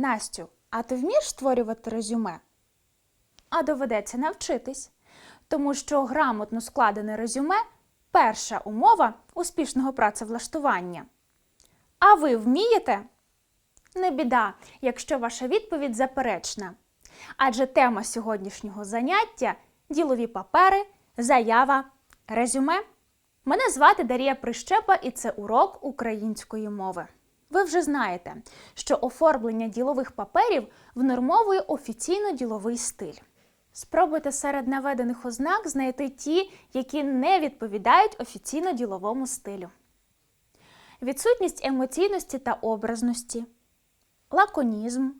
Настю, а ти вмієш створювати резюме? А доведеться навчитись, тому що грамотно складене резюме перша умова успішного працевлаштування. А ви вмієте? Не біда, якщо ваша відповідь заперечна. Адже тема сьогоднішнього заняття ділові папери, заява, резюме. Мене звати Дарія Прищепа і це урок української мови. Ви вже знаєте, що оформлення ділових паперів внормовує офіційно-діловий стиль. Спробуйте серед наведених ознак знайти ті, які не відповідають офіційно-діловому стилю. Відсутність емоційності та образності, лаконізм,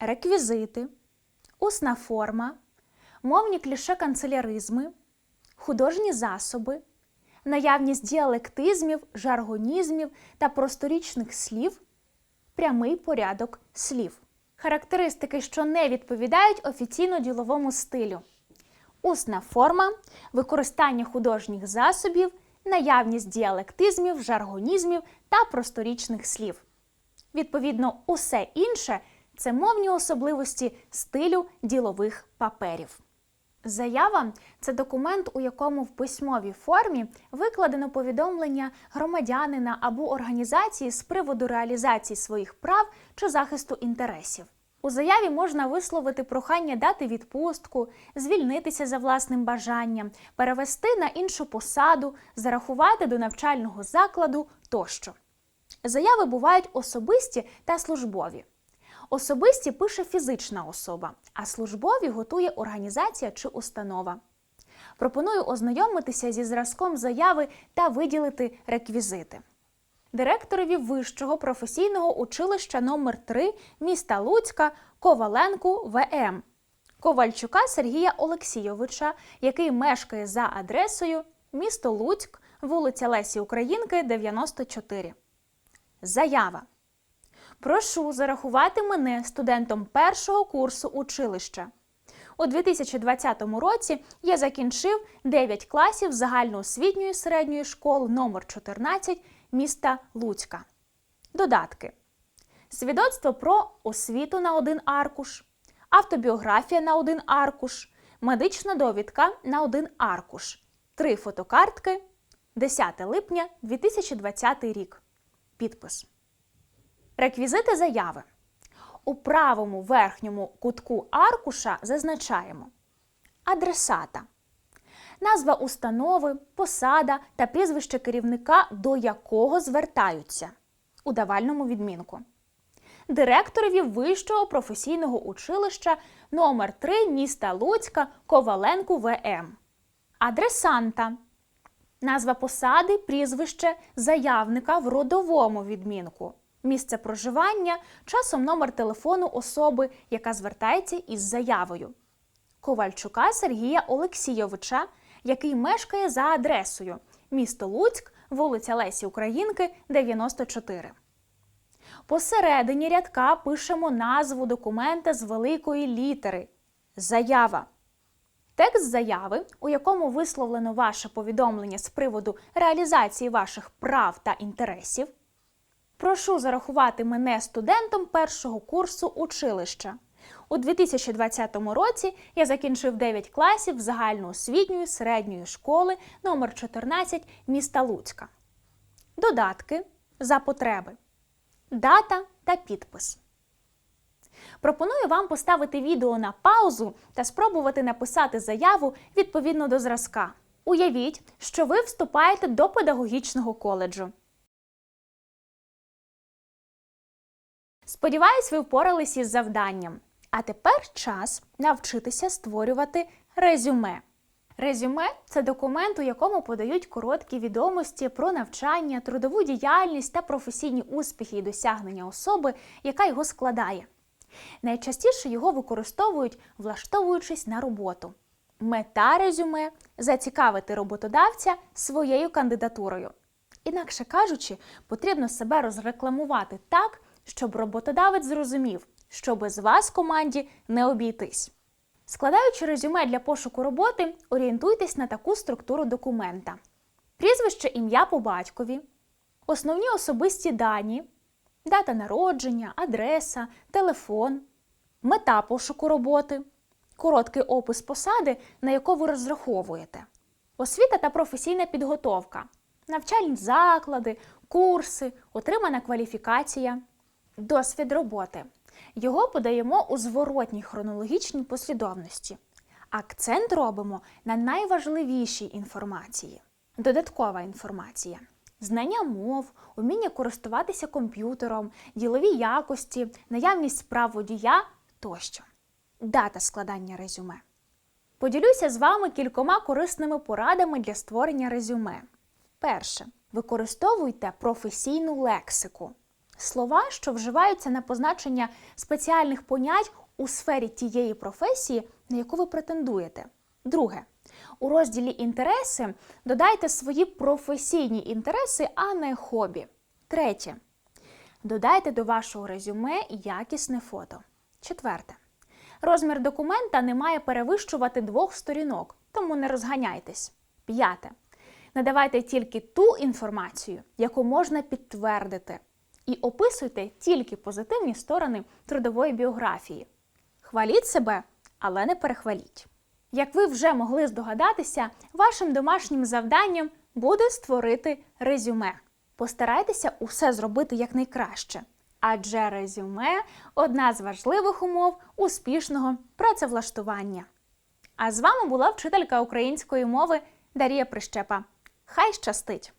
реквізити, усна форма, мовні кліше канцеляризми, художні засоби, наявність діалектизмів, жаргонізмів та просторічних слів, прямий порядок слів. Характеристики, що не відповідають офіційно-діловому стилю. Усна форма, використання художніх засобів, наявність діалектизмів, жаргонізмів та просторічних слів. Відповідно, усе інше це мовні особливості стилю ділових паперів. Заява це документ, у якому в письмовій формі викладено повідомлення громадянина або організації з приводу реалізації своїх прав чи захисту інтересів. У заяві можна висловити прохання дати відпустку, звільнитися за власним бажанням, перевести на іншу посаду, зарахувати до навчального закладу тощо. Заяви бувають особисті та службові. Особисті пише фізична особа, а службові готує організація чи установа. Пропоную ознайомитися зі зразком заяви та виділити реквізити. Директорові Вищого професійного училища номер 3 міста Луцька Коваленку ВМ Ковальчука Сергія Олексійовича, який мешкає за адресою місто Луцьк, вулиця Лесі Українки, 94. Заява. Прошу зарахувати мене студентом першого курсу училища. У 2020 році я закінчив 9 класів загальноосвітньої середньої школи номер 14 міста Луцька. Додатки: свідоцтво про освіту на один аркуш, автобіографія на один аркуш, медична довідка на один аркуш, три фотокартки 10 липня 2020 рік. Підпис. Реквізити заяви. У правому верхньому кутку аркуша зазначаємо адресата, назва установи, посада та прізвище керівника, до якого звертаються у давальному відмінку. Директорові Вищого професійного училища номер 3 міста Луцька Коваленку ВМ. Адресанта. Назва посади, прізвище заявника в родовому відмінку місце проживання, часом номер телефону особи, яка звертається із заявою. Ковальчука Сергія Олексійовича, який мешкає за адресою місто Луцьк, вулиця Лесі Українки, 94. Посередині рядка пишемо назву документа з великої літери Заява. Текст заяви, у якому висловлено ваше повідомлення з приводу реалізації ваших прав та інтересів. Прошу зарахувати мене студентом першого курсу училища. У 2020 році я закінчив 9 класів загальноосвітньої середньої школи номер 14 міста Луцька. Додатки за потреби. Дата та підпис. Пропоную вам поставити відео на паузу та спробувати написати заяву відповідно до зразка. Уявіть, що ви вступаєте до педагогічного коледжу. Сподіваюсь, ви впоралися із завданням. А тепер час навчитися створювати резюме. Резюме це документ, у якому подають короткі відомості про навчання, трудову діяльність та професійні успіхи і досягнення особи, яка його складає. Найчастіше його використовують, влаштовуючись на роботу. Мета резюме зацікавити роботодавця своєю кандидатурою. Інакше кажучи, потрібно себе розрекламувати так щоб роботодавець зрозумів, що без вас команді не обійтись. Складаючи резюме для пошуку роботи, орієнтуйтесь на таку структуру документа: прізвище ім'я по батькові, основні особисті дані, дата народження, адреса, телефон, мета пошуку роботи, короткий опис посади, на яку ви розраховуєте, освіта та професійна підготовка, навчальні заклади, курси, отримана кваліфікація, досвід роботи. Його подаємо у зворотній хронологічній послідовності. Акцент робимо на найважливішій інформації. Додаткова інформація. Знання мов, уміння користуватися комп'ютером, ділові якості, наявність прав водія тощо. Дата складання резюме. Поділюся з вами кількома корисними порадами для створення резюме. Перше. Використовуйте професійну лексику. Слова, що вживаються на позначення спеціальних понять у сфері тієї професії, на яку ви претендуєте. Друге. У розділі інтереси додайте свої професійні інтереси, а не хобі. Третє. Додайте до вашого резюме якісне фото. Четверте. Розмір документа не має перевищувати двох сторінок, тому не розганяйтесь. П'яте. Надавайте тільки ту інформацію, яку можна підтвердити, і описуйте тільки позитивні сторони трудової біографії. Хваліть себе, але не перехваліть. Як ви вже могли здогадатися, вашим домашнім завданням буде створити резюме. Постарайтеся усе зробити якнайкраще, адже резюме одна з важливих умов успішного працевлаштування. А з вами була вчителька української мови Дарія Прищепа. Хай щастить!